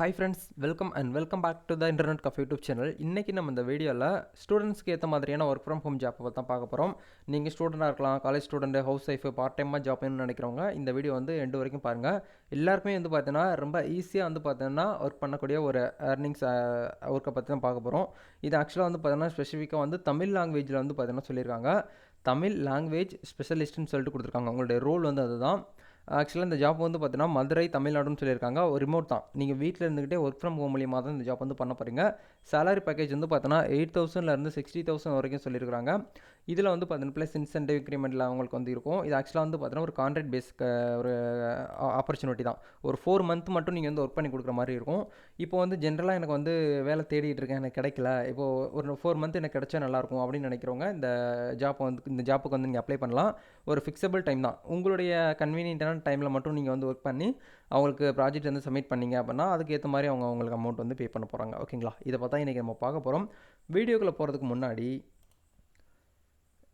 Hi friends welcome and welcome back to the internet cafe YouTube channel இன்றைக்கி நம்ம இந்த வீடியோவில் ஸ்டூடெண்ட்ஸ்க்கு ஏற்ற மாதிரியான ஒர்க் ஃப்ரம் ஹோம் ஜாப்பை தான் பார்க்க போகிறோம் நீங்கள் ஸ்டூடெண்ட்டாக இருக்கலாம் college student housewife part டைமாக ஜாப் நினைக்கிறவங்க இந்த வீடியோ வந்து எண்டு வரைக்கும் பாருங்கள் எல்லாருக்குமே வந்து பார்த்தீங்கன்னா ரொம்ப ஈஸியாக வந்து பார்த்தீங்கன்னா ஒர்க் பண்ணக்கூடிய ஒரு ஏர்னிங்ஸ் ஒர்க்கை பற்றி தான் பார்க்க போகிறோம் இது ஆக்சுவலாக வந்து பார்த்தீங்கன்னா ஸ்பெசிஃபிக்காக வந்து தமிழ் லாங்குவேஜில் வந்து பார்த்தீங்கன்னா சொல்லியிருக்காங்க. தமிழ் லாங்குவேஜ் ஸ்பெஷலிஸ்ட்டுன்னு சொல்லிட்டு கொடுத்துருக்காங்க. உங்களுடைய ரோல் வந்து அதுதான். ஆக்சுவலாக இந்த ஜாப் வந்து பார்த்தீங்கன்னா மதுரை தமிழ்நாடுன்னு சொல்லியிருக்காங்க. ஒரு ரிமோட் தான். நீங்கள் வீட்டில் இருந்துக்கிட்டே ஒர்க் ஃப்ரம் ஹோம் மூலியமாக தான் இந்த ஜாப் வந்து பண்ண போகிறீங்க சேலரி பேக்கேஜ் வந்து பார்த்தோன்னா எயிட் தௌசண்ட்லேருந்து சிக்ஸ்டி தௌசண்ட் வரைக்கும் சொல்லியிருக்காங்க இதில் வந்து பார்த்தீங்கன்னா ப்ளஸ் இன்சென்டிவ் இன்க்ரிமெண்ட்டில் அவங்களுக்கு வந்து இருக்கும். இது ஆக்சுவலாக வந்து பார்த்தீங்கன்னா ஒரு கான்ட்ராக்ட் பேஸ்க்கு ஒரு ஆப்பர்ச்சுனிட்டி தான். ஒரு ஃபோர் மந்த் மட்டும் நீங்கள் வந்து ஒர்க் பண்ணி கொடுக்குற மாதிரி இருக்கும். இப்போ வந்து ஜென்ரலாக எனக்கு வந்து வேலை தேடிட்டு இருக்கேன். எனக்கு கிடைக்கல. இப்போது ஒரு ஃபோர் மந்த் எனக்கு கிடைச்சா நல்லாயிருக்கும் அப்படின்னு நினைக்கிறவங்க இந்த ஜாப் வந்து இந்த ஜாப்புக்கு வந்து நீங்கள் அப்ளை பண்ணலாம். ஒரு ஃபிக்ஸபிள் டைம் தான். உங்களுடைய கன்வீனியன்ட்டான டைமில் மட்டும் நீங்கள் வந்து ஒர்க் பண்ணி அவங்களுக்கு ப்ராஜெக்ட் வந்து சப்மிட் பண்ணீங்க அப்படின்னா அதுக்கேற்ற மாதிரி அவங்க அவங்களுக்கு அமௌண்ட் வந்து பே பண்ண போகிறாங்க ஓகேங்களா இதை பார்த்தா இன்றைக்கி நம்ம பார்க்க போகிறோம் வீடியோக்குள்ளே போகிறதுக்கு முன்னாடி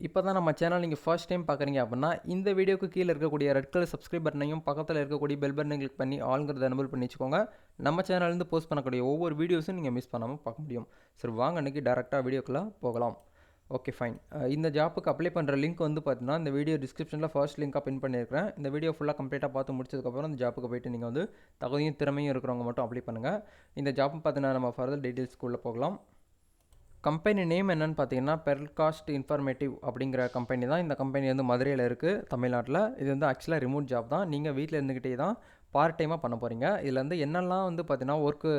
இப்போ தான் நம்ம சேனல் நீங்கள் ஃபர்ஸ்ட் டைம் பார்க்குறீங்க அப்படின்னா இந்த வீடியோக்கு கீழே இருக்கக்கூடிய ரெட் கலர் சப்ஸ்கிரைப் பட்டனையும் பக்கத்தில் இருக்கக்கூடிய பெல் பட்டனை கிளிக் பண்ணி ஆளுங்கிறத எனபிள் பண்ணி வச்சுக்கோங்க. நம்ம சேனல்லேருந்து போஸ்ட் பண்ணக்கூடிய ஒவ்வொரு வீடியோஸும் நீங்கள் மிஸ் பண்ணாமல் பார்க்க முடியும். சரி வாங்க அன்றைக்கி டேரெக்டாக வீடியோக்குள்ளே போகலாம். ஓகே ஃபைன் uh, இந்த ஜாப்புக்கு அப்ளை பண்ணுற லிங்க் வந்து பார்த்தீங்கன்னா இந்த வீடியோ டிஸ்கிரிப்ஷனில் ஃபர்ஸ்ட் லிங்காக பின் பண்ணியிருக்கிறேன். இந்த வீடியோ ஃபுல்லாக கம்ப்ளீட்டாக பார்த்து முடிச்சதுக்கப்புறம் இந்த ஜாப்புக்கு போயிட்டு நீங்கள் வந்து தகுதியும் திறமையும் இருக்கிறவங்க மட்டும் அப்ளை பண்ணுங்கள் இந்த ஜாப்பும் பார்த்தீங்கன்னா நம்ம ஃபர்தர் டீட்டெயில்ஸ்க்குள்ளே போகலாம். கம்பெனி நேம் என்னென்னு பார்த்தீங்கன்னா பெர்காஸ்ட் இன்ஃபர்மேட்டிவ் அப்படிங்கிற கம்பெனி தான். இந்த கம்பெனி வந்து மதுரையில் இருக்குது தமிழ்நாட்டில். இது வந்து ஆக்சுவலாக ரிமோட் ஜாப் தான். நீங்கள் வீட்டில் இருந்துக்கிட்டே தான் பார்ட் டைமாக பண்ண போகிறீங்க இதில் வந்து என்னெல்லாம் வந்து பார்த்தீங்கன்னா ஒர்க்கு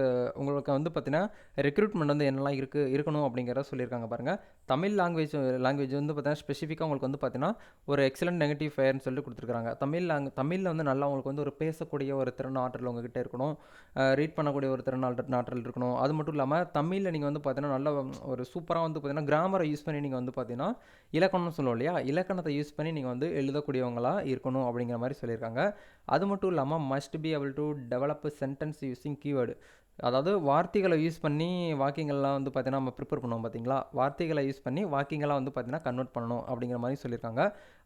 உங்களுக்கு வந்து பார்த்தீங்கன்னா ரெக்ரூட்மெண்ட் வந்து என்னெல்லாம் இருக்குது இருக்கணும் அப்படிங்கிறத சொல்லியிருக்காங்க பாருங்கள் தமிழ் லாங்குவேஜ் லாங்குவேஜ் வந்து பார்த்தீங்கன்னா ஸ்பெசிஃபிக்காக உங்களுக்கு வந்து பார்த்தீங்கன்னா ஒரு எக்ஸலண்ட் நெகட்டிவ் ஃபேர்னு சொல்லிட்டு கொடுத்துருக்காங்க தமிழ் லாங் தமிழில் வந்து நல்லா உங்களுக்கு வந்து ஒரு பேசக்கூடிய ஒரு திறன் ஆற்றல் உங்ககிட்ட இருக்கணும். ரீட் பண்ணக்கூடிய ஒரு திறன் ஆற்றல் இருக்கணும். அது மட்டும் இல்லாமல் தமிழில் நீங்கள் வந்து பார்த்தீங்கன்னா நல்ல ஒரு சூப்பராக வந்து பார்த்தீங்கன்னா கிராமரை யூஸ் பண்ணி நீங்கள் வந்து பார்த்தீங்கன்னா இலக்கணம்னு சொல்லுவோம் இல்லையா? இலக்கணத்தை யூஸ் பண்ணி நீங்கள் வந்து எழுதக்கூடியவங்களாக இருக்கணும் அப்படிங்கிற மாதிரி சொல்லியிருக்காங்க. அது மட்டும் இல்லாமல் must Must to be able to develop a sentence using keyword. அதாவது வார்த்தைகளை யூஸ் பண்ணி வாக்கிங்கெல்லாம் வந்து பார்த்திங்கன்னா நம்ம ப்ரிப்பேர் பண்ணுவோம் பார்த்தீங்களா வார்த்தைகளை யூஸ் பண்ணி வாக்கிங்கெல்லாம் வந்து பார்த்தீங்கன்னா கன்வெர்ட் பண்ணணும் அப்படிங்கிற மாதிரி சொல்லியிருக்காங்க.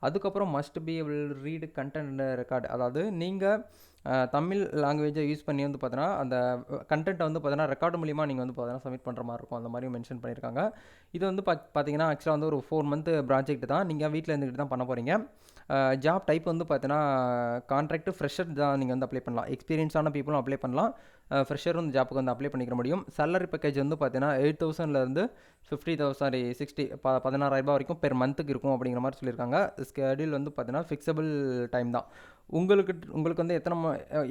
அதுக்கப்புறம் must be will read content record அதாவது நீங்கள் தமிழ் லாங்குவேஜை யூஸ் பண்ணி வந்து பார்த்தீங்கன்னா அந்த கண்டென்ட்டை வந்து பார்த்தீங்கன்னா ரெக்கார்டு மூலிமா நீங்கள் வந்து பார்த்தீங்கன்னா சப்மிட் பண்ணுற மாதிரி இருக்கும். அந்த மாதிரி மென்ஷன் பண்ணியிருக்காங்க. இது வந்து பா பார்த்தீங்கன்னா ஆக்சுவலாக வந்து ஒரு ஃபோர் மந்த் ப்ராஜெக்ட் தான். நீங்கள் வீட்டில் இருந்துக்கிட்டு தான் பண்ண போகிறீங்க ஜாப் டைப் வந்து பார்த்தீங்கன்னா கான்ட்ராக்ட் ஃப்ரெஷர் தான் நீங்கள் வந்து அப்ளை பண்ணலாம். எக்ஸ்பீரியன்ஸான பீப்புளும் அப்ளை பண்ணலாம். ஃப்ரெஷர் வந்து ஜாப்புக்கு வந்து அப்ளை பண்ணிக்க முடியும். சேலரி பேக்கேஜ் வந்து பார்த்தீங்கன்னா எயிட் தௌசண்ட்லேருந்து ஃபிஃப்டி தௌசண்ட் சாரி சிக்ஸ்டி ப பதினாறாயிரரூபா வரைக்கும் பெர் மந்த்துக்கு இருக்கும் அப்படிங்கிற மாதிரி சொல்லியிருக்காங்க. ஸ்கெடியூல் வந்து பார்த்தீங்கன்னா ஃபிக்ஸபிள் டைம் தான். உங்களுக்கு உங்களுக்கு வந்து எத்தனை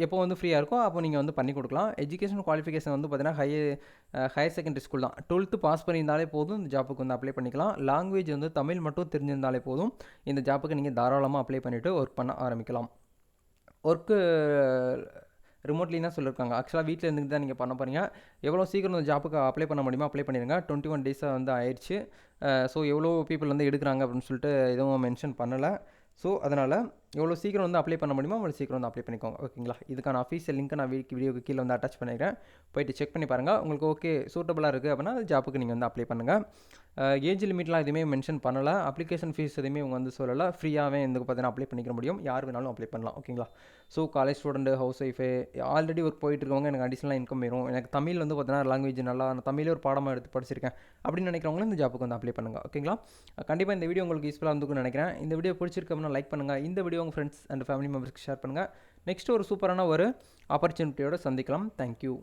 எப்போ வந்து ஃப்ரீயாக இருக்கோ அப்போ நீங்கள் வந்து பண்ணி கொடுக்கலாம். எஜுகேஷன் குவாலிஃபிகேஷன் வந்து பார்த்தீங்கன்னா ஹையர் ஹையர் செகண்டரி ஸ்கூல் தான். டுவெல்த்து பாஸ் பண்ணியிருந்தாலே போதும் இந்த ஜாப்புக்கு வந்து அப்ளை பண்ணிக்கலாம். லாங்குவேஜ் வந்து தமிழ் மட்டும் தெரிஞ்சிருந்தாலே போதும் இந்த ஜாப்புக்கு நீங்கள் தாராளமாக அப்ளை பண்ணிவிட்டு ஒர்க் பண்ண ஆரம்பிக்கலாம். ஒர்க்கு ரிமோட்லி தான் சொல்லியிருக்காங்க ஆக்சுவலாக வீட்டில் இருந்துட்டு தான் நீங்கள் பண்ண போகிறீங்க எவ்வளோ சீக்கிரம் இந்த ஜாப்புக்கு அப்ளை பண்ண முடியுமோ அப்ளை பண்ணிடுங்க டுவெண்ட்டி ஒன் டேஸாக வந்து ஆயிடுச்சு. ஸோ எவ்வளோ பீப்புள் வந்து எடுக்கிறாங்க அப்படின்னு சொல்லிட்டு எதுவும் மென்ஷன் பண்ணலை. ஸோ அதனால் எவ்வளோ சீக்கிரம் வந்து அப்ளை பண்ண முடியுமோ? அவ்வளோ சீக்கிரம் வந்து அப்ளை பண்ணிக்கோங்க. ஓகேங்களா இதுக்கான அஃபீஷியல் லிங்க்கை நான் வீடியோக்கு கீழே வந்து அட்டாச் பண்ணிக்கிறேன். போயிட்டு செக் பண்ணி பாருங்கள் உங்களுக்கு ஓகே சூட்டபுளாக இருக்குது அப்படின்னா ஜாப்புக்கு நீங்கள் வந்து அப்ளை பண்ணுங்கள் ஏஜ் லிமிட்லாம் எதுவுமே மென்ஷன் பண்ணலை. அப்ளிகேஷன் ஃபீஸ் எதுவுமே இவங்க வந்து சொல்லலை. ஃப்ரீயாகவே இந்த பார்த்தீங்கன்னா அப்ளை பண்ணிக்க முடியும். யார் வேணாலும் அப்ளை பண்ணலாம். ஓகேங்களா so college student housewife already work போயிட்டு இருக்கவங்க எனக்கு அடிஷ்னலாக இன்கம் வரும் எனக்கு தமிழ் வந்து பார்த்தீங்கன்னா லாங்குவேஜ் நல்லா நான் தமிழே ஒரு பாடமாக எடுத்து படிச்சிருக்கேன் அப்படின்னு நினைக்கிறவங்களும் இந்த ஜாப்புக்கு வந்து அப்ளை பண்ணுங்கள் ஓகேங்களா கண்டிப்பாக இந்த வீடியோ உங்களுக்கு யூஸ்ஃபுல்லாக இருந்துக்குன்னு நினைக்கிறேன். இந்த வீடியோ பிடிச்சிருக்கோம்னா லைக் பண்ணுங்கள் இந்த வீடியோ வீடியோ உங்கள் ஃப்ரெண்ட்ஸ் அண்ட் ஃபேமிலி மெம்பர்ஸ்க்கு ஷேர் பண்ணுங்கள் நெக்ஸ்ட் ஒரு சூப்பரான ஒரு ஆப்பர்ச்சுனிட்டியோட சந்திக்கலாம். தேங்க்யூ